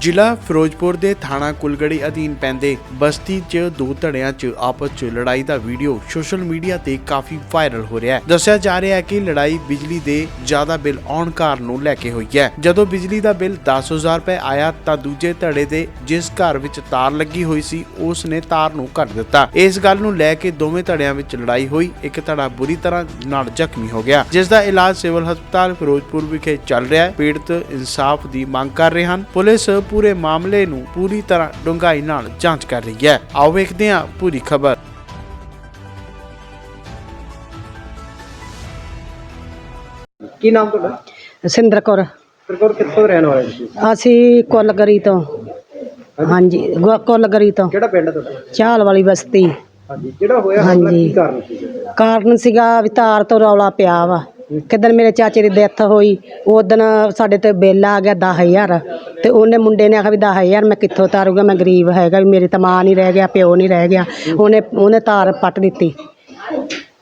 ਜ਼ਿਲ੍ਹਾ ਫਿਰੋਜ਼ਪੁਰ ਦੇ ਥਾਣਾ ਕੁਲਗੜੀ ਅਧੀਨ ਪੈਂਦੇ ਬਸਤੀ 'ਚ ਦੋ ਧੜਿਆਂ 'ਚ ਆਪਸ 'ਚ ਲੜਾਈ ਦਾ ਵੀਡੀਓ ਸੋਸ਼ਲ ਮੀਡੀਆ ਤੇ ਕਾਫੀ ਵਾਇਰਲ ਹੋ ਰਿਹਾ ਹੈ। ਦੱਸਿਆ ਜਾ ਰਿਹਾ ਹੈ ਕਿ ਲੜਾਈ ਬਿਜਲੀ ਦੇ ਜ਼ਿਆਦਾ ਬਿੱਲ ਆਉਣ ਕਾਰਨ ਨੂੰ ਲੈ ਕੇ ਹੋਈ ਹੈ। ਜਦੋਂ ਬਿਜਲੀ ਦਾ ਬਿੱਲ 10000 ਰੁਪਏ ਆਇਆ ਤਾਂ ਦੂਜੇ ਧੜੇ ਦੇ ਜਿਸ ਘਰ ਵਿੱਚ ਤਾਰ ਲੱਗੀ ਹੋਈ ਸੀ ਉਸ ਨੇ ਤਾਰ ਨੂੰ ਕੱਟ ਦਿੱਤਾ। ਇਸ ਗੱਲ ਨੂੰ ਲੈ ਕੇ ਦੋਵੇਂ ਧੜਿਆਂ ਵਿੱਚ ਲੜਾਈ ਹੋਈ। ਇੱਕ ਧੜਾ ਬੁਰੀ ਤਰ੍ਹਾਂ ਨਾਲ ਜ਼ਖਮੀ ਹੋ ਗਿਆ, ਜਿਸ ਦਾ ਇਲਾਜ ਸਿਵਲ ਹਸਪਤਾਲ ਫਿਰੋਜ਼ਪੁਰ ਵਿਖੇ ਚੱਲ ਰਿਹਾ ਹੈ। ਪੀੜਤ ਇਨਸਾਫ ਦੀ ਮੰਗ ਕਰ ਰਹੇ ਹਨ। ਪੁਲਿਸ ਪੂਰੇ ਮਾਮਲੇ ਨੂੰ ਪੂਰੀ ਤਰ੍ਹਾਂ ਡੂੰਘਾਈ ਨਾਲ ਜਾਂਚ ਕਰ ਰਹੀ ਹੈ। ਆਓ ਵੇਖਦੇ ਹਾਂ ਪੂਰੀ ਖਬਰ। ਕੀ ਨਾਮ ਤੁਹਾਡਾ? ਸਿੰਦਰ ਕੌਰ। ਸਰਕਾਰ ਕਿੱਥੋਂ ਰਹਿਣ ਵਾਲੇ ਤੁਸੀਂ? ਅਸੀਂ ਕੁੱਲਗਰੀ ਤੋਂ। ਹਾਂਜੀ। ਗੁ- ਕੁੱਲਗਰੀ ਤੋਂ। ਕਿਹੜਾ ਪਿੰਡ ਤੁਹਾਡਾ? ਚਾਲ ਵਾਲੀ ਬਸਤੀ। ਹਾਂਜੀ ਜਿਹੜਾ ਹੋਇਆ? ਹਮਲਾ ਹਾਂਜੀ। ਕੀ ਕਾਰਨ ਸੀ ਕਾਰਨ ਸੀਗਾ ਵੀ ਤਾਰ ਤੋਂ ਰੌਲਾ ਪਿਆ ਵਾ। ਕਿਦਨ ਮੇਰੇ ਚਾਚੇ ਦੀ ਡੈਥ ਹੋਈ ਉਦਣ ਸਾਡੇ ਤੇ ਬਿੱਲ ਆ ਗਿਆ 10000 ਤੇ ਉਹਨੇ ਮੁੰਡੇ ਨੇ ਆਖਿਆ ਵੀ 10000 ਮੈਂ ਕਿੱਥੋਂ ਤਾਰੂਗਾ, ਮੈਂ ਗਰੀਬ ਹੈਗਾ, ਵੀ ਮੇਰੀ ਤਾਂ ਮਾਂ ਨਹੀਂ ਰਹਿ ਗਿਆ, ਪਿਓ ਨਹੀਂ ਰਹਿ ਗਿਆ। ਉਹਨੇ ਉਹਨੇ ਤਾਰ ਪੱਟ ਦਿੱਤੀ।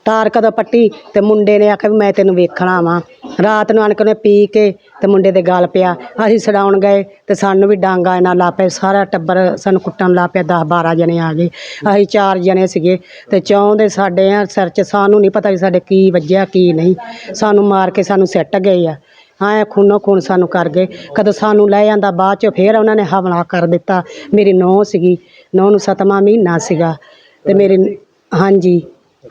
ਤਾਰ ਕਦੋਂ ਪੱਟੀ ਤੇ ਮੁੰਡੇ ਨੇ ਆਖਿਆ ਵੀ ਮੈਂ ਤੈਨੂੰ ਵੇਖਣਾ ਵਾਂ। ਰਾਤ ਨੂੰ ਆਣ ਕੇ ਉਹਨੇ ਪੀ ਕੇ ਤੇ ਮੁੰਡੇ ਦੇ ਗਲ ਪਿਆ। ਅਸੀਂ ਛਡਾਉਣ ਗਏ ਤੇ ਸਾਨੂੰ ਵੀ ਡਾਂਗਾ ਇਹਨਾਂ ਲਾ ਪਏ ਸਾਰਾ ਟੱਬਰ ਸਾਨੂੰ ਕੁੱਟਣ ਲਾ ਪਿਆ 10 12 ਜਣੇ ਆ ਗਏ। ਅਸੀਂ ਚਾਰ ਜਣੇ ਸੀਗੇ ਤੇ ਚੌਂ ਦੇ ਸਾਡੇ ਆ ਸਿਰ 'ਚ ਸਾਨੂੰ ਨਹੀਂ ਪਤਾ ਵੀ ਸਾਡੇ ਕੀ ਵੱਜਿਆ, ਕੀ ਨਹੀਂ। ਸਾਨੂੰ ਮਾਰ ਕੇ ਸਾਨੂੰ ਸਿੱਟ ਗਏ ਆ। ਹਾਂ ਖੂਨੋ ਖੂਨ ਸਾਨੂੰ ਕਰ ਗਏ। ਕਦੋਂ ਸਾਨੂੰ ਲੈ ਜਾਂਦਾ ਬਾਅਦ ਚ ਫੇਰ ਉਹਨਾਂ ਨੇ ਹਮਲਾ ਕਰ ਦਿੱਤਾ। ਮੇਰੀ ਨੂੰਹ ਸੀਗੀ ਨੂੰਹ ਨੂੰ ਸਤਵਾਂ ਮਹੀਨਾ ਸੀਗਾ ਤੇ ਮੇਰੀ, ਹਾਂਜੀ।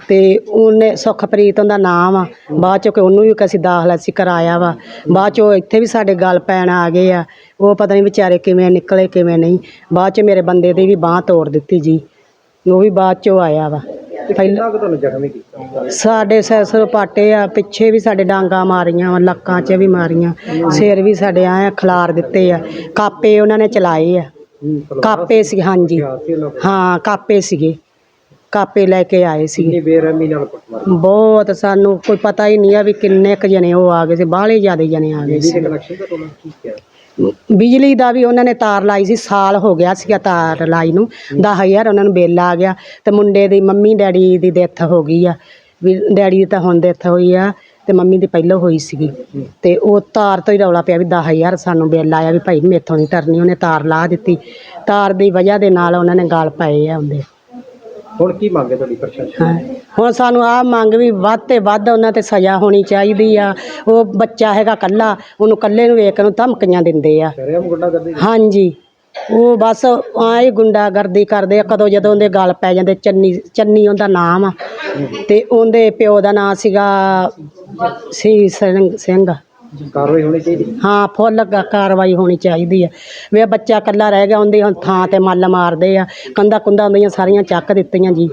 ਤੇ ਉਹਨੇ ਸੁਖਪ੍ਰੀਤ ਉਹਦਾ ਨਾਮ ਆ। ਬਾਅਦ ਚੋਂ ਕਿ ਉਹਨੂੰ ਵੀ ਅਸੀਂ ਦਾਖਲ ਅਸੀਂ ਕਰਾਇਆ ਵਾ। ਬਾਅਦ ਚੋਂ ਇੱਥੇ ਵੀ ਸਾਡੇ ਗੱਲ ਪੈਣ ਆ ਗਏ ਆ। ਉਹ ਪਤਾ ਨਹੀਂ ਵਿਚਾਰੇ ਕਿਵੇਂ ਨਿਕਲੇ ਕਿਵੇਂ ਨਹੀਂ। ਬਾਅਦ ਚ ਮੇਰੇ ਬੰਦੇ ਦੀ ਵੀ ਬਾਹ ਤੋੜ ਦਿੱਤੀ ਜੀ। ਉਹ ਵੀ ਬਾਅਦ ਚੋਂ ਆਇਆ ਵਾ। ਪਹਿਲਾਂ ਤੁਹਾਨੂੰ ਜ਼ਖਮੀ ਕੀਤਾ? ਸਾਡੇ ਸਿਰ ਸਿਰ ਪਾਟੇ ਆ ਪਿੱਛੇ ਵੀ ਸਾਡੇ ਡਾਂਗਾ ਮਾਰੀਆਂ ਵਾ ਲੱਕਾਂ 'ਚ ਵੀ ਮਾਰੀਆਂ। ਸਿਰ ਵੀ ਸਾਡੇ ਆਏ ਖਿਲਾਰ ਦਿੱਤੇ ਆ। ਕਾਪੇ ਉਹਨਾਂ ਨੇ ਚਲਾਏ ਆ। ਕਾਪੇ ਸੀ ਹਾਂਜੀ। ਸੀ। ਹਾਂ ਕਾਪੇ ਸੀਗੇ। ਕਾਪੇ ਲੈ ਕੇ ਆਏ ਸੀਗੇ ਕਿੰਨੀ ਬੇਰਹਿਮੀ ਨਾਲ ਕੁੱਟਮਾਰ। ਬਹੁਤ ਸਾਨੂੰ ਕੋਈ ਪਤਾ ਹੀ ਨਹੀਂ ਆ ਵੀ ਕਿੰਨੇ ਕੁ ਜਣੇ ਉਹ ਆ ਗਏ ਸੀ ਬਾਹਲੇ ਜ਼ਿਆਦੇ ਜਣੇ ਆ ਗਏ ਬਿਜਲੀ ਸੀ। ਦੇ ਕਨੈਕਸ਼ਨ ਦਾ ਤੁਹਾਨੂੰ ਕੀ ਕਿਹਾ? ਬਿਜਲੀ ਦਾ ਵੀ ਉਹਨਾਂ ਨੇ ਤਾਰ ਲਾਈ ਸੀ ਸਾਲ ਹੋ ਗਿਆ ਸੀਗਾ ਤਾਰ ਲਾਈ ਨੂੰ 10000 ਉਹਨਾਂ ਨੂੰ ਬਿੱਲ ਆ ਗਿਆ। ਤੇ ਮੁੰਡੇ ਦੀ ਮੰਮੀ ਡੈਡੀ ਦੀ ਡੈਥ ਹੋ ਗਈ ਆ। ਵੀ ਡੈਡੀ ਦੀ ਤਾਂ ਹੁਣ ਡੈਥ ਹੋਈ ਆ ਤੇ ਮੰਮੀ ਦੀ ਪਹਿਲਾਂ ਹੋਈ ਸੀਗੀ। ਤੇ ਉਹ ਤਾਰ ਤੋਂ ਹੀ ਰੌਲਾ ਪਿਆ ਵੀ 10000 ਸਾਨੂੰ ਬਿੱਲ ਆਇਆ ਵੀ ਭਾਈ ਮੇਥੋਂ ਨਹੀਂ ਤਰਨੀ ਉਹਨੇ ਤਾਰ ਲਾ ਦਿੱਤੀ। ਤਾਰ ਦੀ ਵਜ੍ਹਾ ਦੇ ਨਾਲ ਉਹਨਾਂ ਨੇ ਗਾਲ ਪਏ ਆ ਹੁੰਦੇ ਹੁਣ ਕੀ ਮੰਗੇ ਤੁਹਾਡੀ ਪ੍ਰਸ਼ਾਸਨ ਹਾਂ। ਹੁਣ ਸਾਨੂੰ ਆ ਮੰਗ ਵੀ ਵੱਧ ਤੇ ਵੱਧ ਉਹਨਾਂ ਤੇ ਸਜ਼ਾ ਹੋਣੀ ਚਾਹੀਦੀ ਆ। ਉਹ ਬੱਚਾ ਹੈਗਾ ਕੱਲਾ ਉਹਨੂੰ ਕੱਲੇ ਨੂੰ ਵੇਖ ਕੇ ਨੂੰ ਧਮਕੀਆਂ ਦਿੰਦੇ ਆ। ਕਰਿਆ ਮੁੰਡਾ ਕਰਦੇ ਹਾਂਜੀ। ਉਹ ਬਸ ਆਏ ਗੁੰਡਾਗਰਦੀ ਕਰਦੇ ਆ ਕਦੋਂ ਜਦੋਂ ਉਹਦੇ ਗਲ ਪੈ ਜਾਂਦੇ ਚੰਨੀ ਚੰਨੀ ਉਹਦਾ ਨਾਮ ਆ। ਤੇ ਉਹਦੇ ਪਿਓ ਦਾ ਨਾਂ ਸੀਗਾ ਸੀ ਸਿੰਘ ਸਿੰਘ। ਕਾਰਵਾਈ ਹੋਣੀ ਚਾਹੀਦੀ? ਹਾਂ ਫੁੱਲ ਕ- ਕਾਰਵਾਈ ਹੋਣੀ ਚਾਹੀਦੀ ਆ। ਵੀ ਬੱਚਾ ਇਕੱਲਾ ਰਹਿ ਗਿਆ ਉਹਦੀ ਹੁਣ ਥਾਂ ਤੇ ਮੱਲ ਮਾਰਦੇ ਆ। ਕੰਦਾ ਕੁੰਦਾ ਹੁੰਦੀਆਂ ਸਾਰੀਆਂ ਚੱਕ ਦਿੱਤੀਆਂ ਜੀ।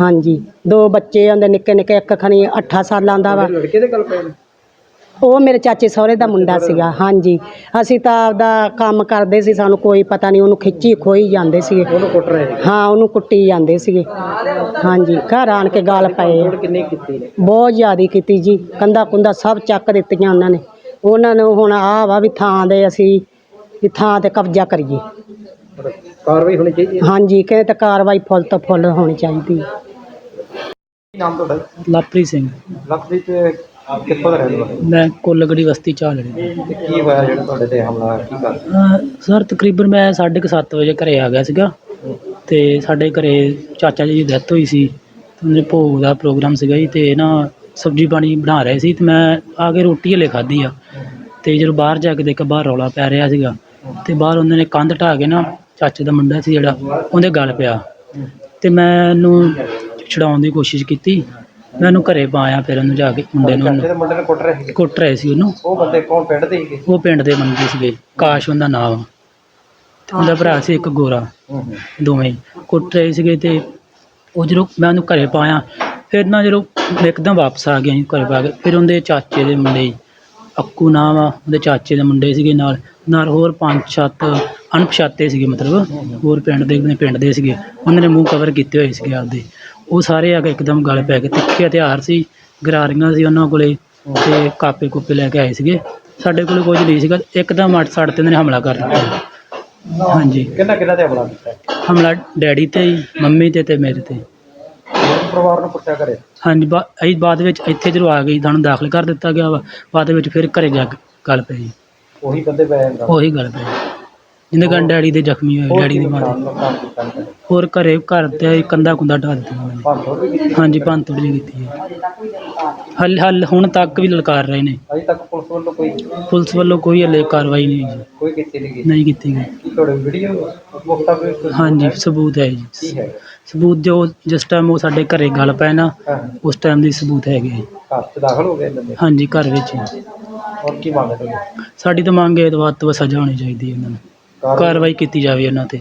ਹਾਂਜੀ ਦੋ ਬੱਚੇ ਹੁੰਦੇ ਨਿੱਕੇ ਨਿੱਕੇ ਇੱਕ ਖਣੀ 8 ਸਾਲਾਂ ਦਾ ਵਾ। ਲੜਕੇ ਦੇ ਗੱਲ ਪਏ ਨੇ ਉਹ ਮੇਰੇ ਚਾਚੇ ਸਹੁਰੇ ਦਾ ਮੁੰਡਾ ਸੀਗਾ ਹਾਂਜੀ। ਅਸੀਂ ਤਾਂ ਆਪਦਾ ਕੰਮ ਕਰਦੇ ਸੀ ਸਾਨੂੰ ਕੋਈ ਪਤਾ ਨਹੀਂ ਉਹਨੂੰ ਖਿੱਚੀ ਖੋਈ ਜਾਂਦੇ ਸੀਗੇ। ਉਹਨੂੰ ਕੁੱਟ ਰਹੇ ਨੇ ਹਾਂ ਉਹਨੂੰ ਕੁੱਟੀ ਜਾਂਦੇ ਸੀਗੇ। ਹਾਂਜੀ ਘਰ ਆਣ ਕੇ ਗਾਲ ਪਏ। ਆ। ਕਿੰਨੀ ਕੀਤੀ ਨੇ? ਬਹੁਤ ਜ਼ਿਆਦੀ ਕੀਤੀ ਜੀ। ਕੰਦਾ ਕੁੰਦਾ ਸਭ ਚੱਕ ਦਿੱਤੀਆਂ ਉਹਨਾਂ ਨੇ। ਉਹਨਾਂ ਨੂੰ ਹੁਣ ਆਹ ਵਾ ਵੀ ਥਾਂ ਦੇ ਅਸੀਂ ਵੀ ਥਾਂ ਤੇ ਕਬਜ਼ਾ ਕਰੀਏ। ਕਾਰਵਾਈ ਹੋਣੀ ਚਾਹੀਦੀ ਹੈ? ਹਾਂਜੀ ਕਹਿੰਦੇ ਤਾਂ ਕਾਰਵਾਈ ਫੁੱਲ ਤੋਂ ਫੁੱਲ ਹੋਣੀ ਚਾਹੀਦੀ ਹੈ। ਨਾਮ ਤੁਹਾਡਾ? ਲਵਪ੍ਰੀਤ ਸਿੰਘ। ਲਖਪ੍ਰੀਤ ਕਿੱਥੋਂ ਦਾ ਰਹਿਣ ਵਾਲਾ? ਮੈਂ ਕੋਲਗੜੀ ਬਸਤੀ ਚਾਲ ਰਹੀ ਤੇ ਕੀ ਹੋਇਆ ਜਿਹੜਾ ਤੁਹਾਡੇ ਤੇ ਹਮਲਾ ਹੋਇਆ? ਕੀ ਕਰ ਸਰ ਤਕਰੀਬਨ ਮੈਂ 7:30 ਵਜੇ ਘਰੇ ਆ ਗਿਆ ਸੀਗਾ ਤੇ ਸਾਡੇ ਘਰੇ ਚਾਚਾ ਜੀ ਦੀ ਡੈਥ ਹੋਈ ਸੀ। ਤੇ ਉਹਦੇ ਭੋਗ ਦਾ ਪ੍ਰੋਗਰਾਮ ਸੀਗਾ ਜੀ ਤੇ ਨਾ ਸਬਜੀ ਪਾਣੀ ਬਣਾ ਰਹੇ ਸੀ ਤੇ ਮੈਂ ਆ ਕੇ ਰੋਟੀ ਹਲੇ ਖਾਧੀ ਆ। ਤੇ ਜਦੋਂ ਬਾਹਰ ਜਾ ਕੇ ਦੇਖਿਆ ਬਾਹਰ ਰੌਲਾ ਪੈ ਰਿਹਾ ਸੀਗਾ ਤੇ ਬਾਹਰ ਉਹਨਾਂ ਨੇ ਕੰਧ ਢਾਹ ਕੇ ਨਾ ਚਾਚੇ ਦਾ ਮੁੰਡਾ ਸੀ ਜਿਹੜਾ ਉਹਦੇ ਗਲ ਪਿਆ। ਤੇ ਮੈਂ ਉਹਨੂੰ ਛਡਾਉਣ ਦੀ ਕੋਸ਼ਿਸ਼ ਕੀਤੀ ਮੈਂ ਉਹਨੂੰ ਘਰੇ ਪਾਇਆ ਫਿਰ ਉਹਨੂੰ ਜਾ ਕੇ ਮੁੰਡੇ ਨੂੰ ਮੁੰਡੇ ਕੁੱਟ ਰਹੇ ਸੀਗੇ ਕੁੱਟ ਰਹੇ ਸੀ ਉਹਨੂੰ। ਉਹ ਬੰਦੇ ਕੌਣ? ਪਿੰਡ ਦੇ ਸੀਗੇ ਉਹ ਪਿੰਡ ਦੇ ਬੰਦੇ ਸੀਗੇ। ਕਾਸ਼ ਉਹਦਾ ਨਾਮ। ਤੇ ਉਹਦਾ ਭਰਾ ਸੀ ਇੱਕ ਗੋਰਾ। ਹੂੰ ਹੂੰ। ਦੋਵੇਂ ਹੀ। ਕੁੱਟ ਰਹੇ ਸੀਗੇ ਤੇ ਉਹ ਜਦੋਂ ਮੈਂ ਉਹਨੂੰ ਘਰੇ ਪਾਇਆ ਫਿਰ ਨਾ ਜਦੋਂ ਇੱਕਦਮ ਵਾਪਸ ਆ ਗਿਆ ਜੀ ਘਰੇ ਪਾ ਕੇ। ਫਿਰ ਉਹਦੇ ਚਾਚੇ ਦੇ ਮੁੰਡੇ ਸੀ। ਅੱਕੂ ਨਾਮ ਆ ਉਹਦੇ ਚਾਚੇ ਦੇ ਮੁੰਡੇ ਸੀਗੇ ਨਾਲ। ਨਾਲ ਹੋਰ ਪੰਜ ਸੱਤ ਅਣਪਛਾਤੇ ਸੀਗੇ ਮਤਲਬ। ਹੋਰ ਪਿੰਡ ਦੇ ਆਪਣੇ ਪਿੰਡ ਦੇ ਸੀਗੇ। ਉਹਨਾਂ ਨੇ ਮੂੰਹ ਕਵਰ ਕੀਤੇ ਹੋਏ ਸੀਗੇ ਆਪਦੇ। ਉਹ ਸਾਰੇ ਆ ਕੇ ਇੱਕਦਮ ਗਲ ਪੈ ਗਏ। ਤਿੱਖੇ ਹਥਿਆਰ ਸੀ ਗਰਾਰੀਆਂ ਸੀ ਉਹਨਾਂ ਕੋਲੇ ਤੇ ਕਾਪੇ ਕੁੱਪੇ ਲੈ ਕੇ ਆਏ ਸੀਗੇ। ਸਾਡੇ ਕੋਲੇ ਕੁਝ ਨਹੀਂ ਸੀਗਾ ਇੱਕਦਮ ਅੱਠ ਸਾਡੇ ਤੇ ਉਹਨਾਂ ਨੇ ਹਮਲਾ ਕਰ ਦਿੱਤਾ। ਹਾਂਜੀ। ਕਿੰਨਾ ਕਿੰਨਾ ਤੇ ਹਮਲਾ ਕੀਤਾ? ਹਮਲਾ ਡੈਡੀ ਤੇ ਹੀ, ਮੰਮੀ ਤੇ ਤੇ ਮੇਰੇ ਤੇ। ਪਰਿਵਾਰ ਨੂੰ ਪੁੱਛਿਆ ਕਰੇ ਹਾਂਜੀ ਬਾ ਅਸੀਂ ਬਾਅਦ ਵਿੱਚ ਇੱਥੇ ਜਦੋਂ ਆ ਗਈ ਸਾਨੂੰ ਦਾਖਲ ਕਰ ਦਿੱਤਾ ਗਿਆ ਵਾ ਬਾਅਦ ਵਿੱਚ ਫਿਰ ਘਰੇ ਜਾ ਕੇ ਗੱਲ ਪਈ ਉਹੀ ਬੰਦੇ ਪੈ ਜਾਂਦਾ ਉਹੀ ਗੱਲ ਪਈ ਜਿਹਦੇ ਕਾਰਨ ਡੈਡੀ ਦੇ ਜ਼ਖਮੀ ਹੋਏ ਹੋਰ ਡੈਡੀ ਦੀ ਮਾਂ ਨੁਕਸਾਨ ਦੇ ਨੁਕਸਾਨ ਕੀਤਾ ਇਹਨਾਂ ਨੇ? ਹੋਰ ਘਰੇ ਘਰ ਤੇ ਕੰਦਾ ਕੁੰਦਾ ਢਾ ਦਿੱਤਾ ਉਹਨਾਂ ਨੇ। ਭੰਨ ਤੋੜ ਵੀ ਕੀਤੀ? ਹਾਂਜੀ ਭੰਨ ਤੋੜ ਵੀ ਕੀਤੀ ਹੈ। ਹੱਲ ਹੱਲ ਹੁਣ ਤੱਕ ਵੀ ਲਲਕਾਰ ਰਹੇ ਨੇ। ਅਜੇ ਤੱਕ ਪੁਲਿਸ ਵੱਲੋਂ ਕੋਈ ਪੁਲਿਸ ਵੱਲੋਂ ਕੋਈ ਹਲੇ ਕਾਰਵਾਈ ਨਹੀਂ ਹੋਈ ਜੀ। ਕੋਈ ਕੀਤੀ ਨਹੀਂ ਗਈ? ਨਹੀਂ ਕੀਤੀ ਗਈ। ਕੀ ਤੁਹਾਡੇ ਵੀਡੀਓ ਮੁਕਤਾ ਵੀ ਕੋਈ ਹਾਂਜੀ ਸਬੂਤ ਹੈ ਜੀ। ਕੀ ਹੈ? ਸਬੂਤ ਜੋ ਜਿਸ ਟਾਈਮ ਉਹ ਸਾਡੇ ਘਰੇ ਗੱਲ ਪਏ ਨਾ ਹਾਂ। ਉਸ ਟਾਈਮ ਦੀ ਸਬੂਤ ਹੈਗੇ। ਘਰ ਚ ਦਾਖਲ ਹੋ ਗਏ ਇਹਨਾਂ ਦੇ? ਹਾਂਜੀ ਘਰ ਵਿੱਚ ਹੀ। ਔਰ ਕੀ ਮੰਗਦੇ ਹੋ ਸਾਡੀ ਤਾਂ ਮੰਗ ਹੈ ਇਹ ਤੋਂ ਵੱਧ ਤੋਂ ਵੱਧ ਸਜ਼ਾ ਹੋਣੀ ਚਾਹੀਦੀ ਹੈ ਇਹਨਾਂ ਨੂੰ। ਕਾਰਵਾਈ ਕੀਤੀ ਜਾਵੇ ਇਹਨਾਂ ਤੇ।